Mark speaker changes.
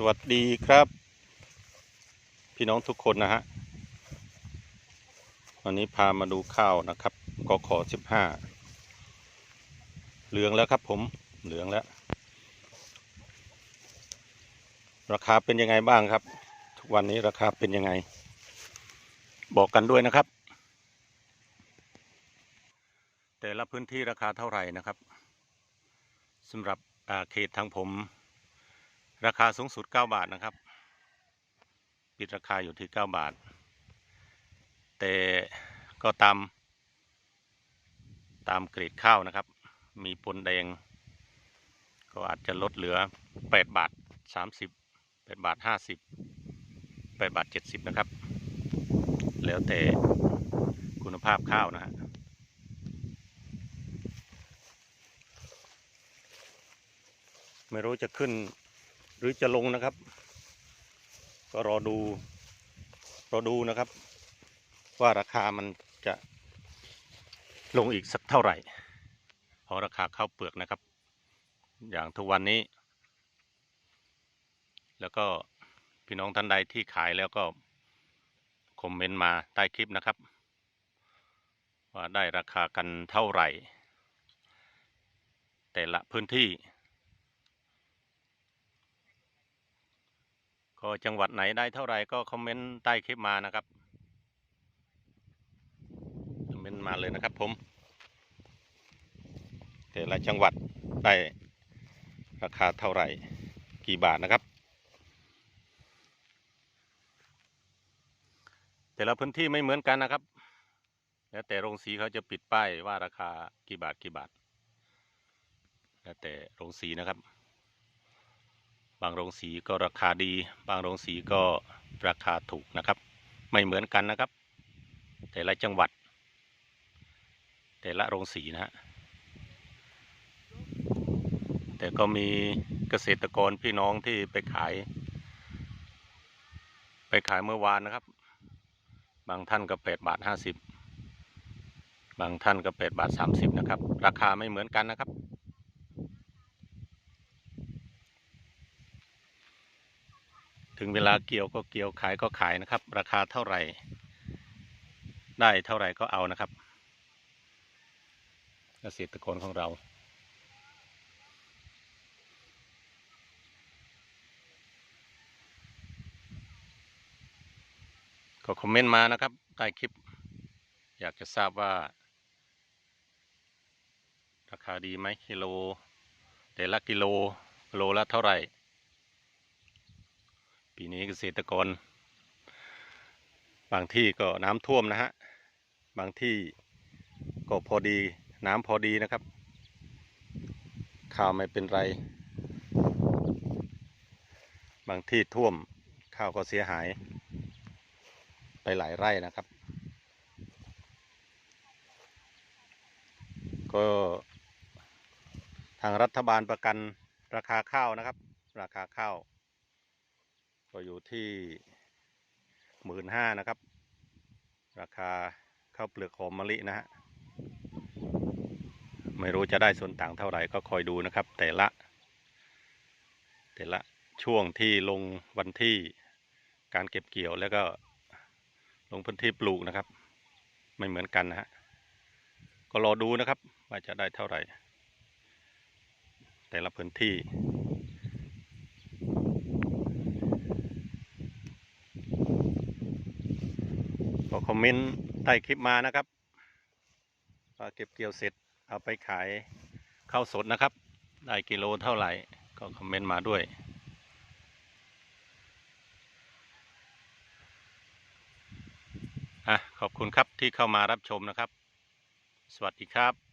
Speaker 1: สวัสดีครับ พี่น้องทุกคนนะฮะวันนี้พามาดูข้าวนะครับกขอสิบห้าเหลืองแล้วครับผมเหลืองแล้ว ราคาเป็นยังไงบ้างครับ ทุกวันนี้ราคาเป็นยังไง บอกกันด้วยนะครับ แต่ละพื้นที่ราคาเท่าไหร่นะครับสำหรับอาเขตทางผม ราคาสูงสุด 9 บาทนะครับ ปิดราคาอยู่ที่ 9 บาท แต่ก็ตาม ตามเกรดข้าวนะครับ มีปนแดง ก็อาจจะลดเหลือ 8 บาท 30 8 บาท 50 8 บาท 70 นะครับ แล้วแต่คุณภาพข้าวนะฮะไม่รู้จะขึ้น หรือจะลงนะครับ ก็รอดูรอดูนะครับ ว่าราคามันจะลงอีกสักเท่าไหร่เพราะราคาข้าวเปลือกนะครับ อย่างทุกวันนี้ แล้วก็พี่น้องท่านใดที่ขายแล้วก็คอมเมนต์มาใต้คลิปนะครับ ว่าได้ราคากันเท่าไหร่ แต่ละพื้นที่ ก็จังหวัดไหนได้เท่าไหร่ก็คอมเมนต์ใต้คลิปมานะครับคอมเมนต์มาเลยนะครับผม แต่ละจังหวัดได้ราคาเท่าไหร่กี่บาทนะครับ แต่ละพื้นที่ไม่เหมือนกันนะครับ แล้วแต่โรงสีเขาจะปิดป้ายว่าราคากี่บาทกี่บาท แล้วแต่โรงสีนะครับ บางโรงสีก็ราคาดี บางโรงสีก็ราคาถูกนะครับ ไม่เหมือนกันนะครับ แต่ละจังหวัด แต่ละโรงสีนะฮะแต่ก็มีเกษตรกรพี่น้องที่ไปขาย ไปขายเมื่อวานนะครับ บางท่านก็แปดบาทห้าสิบบางท่านก็แปดบาทสามสิบนะครับ ราคาไม่เหมือนกันนะครับ ถึงเวลาเกี่ยวก็เกี่ยวขายก็ขายนะครับ ราคาเท่าไหร่ ได้เท่าไหร่ก็เอานะครับ เกษตรกรของเราก็คอมเมนต์มานะครับใต้คลิป อยากจะทราบว่า ราคาดีไหมกิโล แต่ละกิโลโลละเท่าไหร่ ปีนี้เกษตรกร บางที่ก็น้ำท่วมนะฮะ บางที่ก็พอดีน้ำพอดีนะครับ ข้าวไม่เป็นไร บางที่ท่วมข้าวก็เสียหาย ไปหลายไร่นะครับ ก็ทางรัฐบาลประกันราคาข้าวนะครับ ราคาข้าว ก็อยู่ที่หมื่นห้านะครับ ราคาข้าวเปลือกหอมมะลินะฮะไม่รู้จะได้ส่วนต่างเท่าไหร่ก็คอยดูนะครับ แต่ละ แต่ละช่วงที่ลงวันที่การเก็บเกี่ยวแล้วก็ลงพื้นที่ปลูกนะครับ ไม่เหมือนกันนะฮะก็รอดูนะครับ ว่าจะได้เท่าไหร่ แต่ละพื้นที่ ก็คอมเมนต์ใต้คลิปมานะครับว่าเก็บเกี่ยวเสร็จเอาไปขายข้าวสดนะครับ ได้กิโลเท่าไหร่ ก็คอมเมนต์มาด้วย อะ ขอบคุณครับที่เข้ามารับชมนะครับ สวัสดีครับ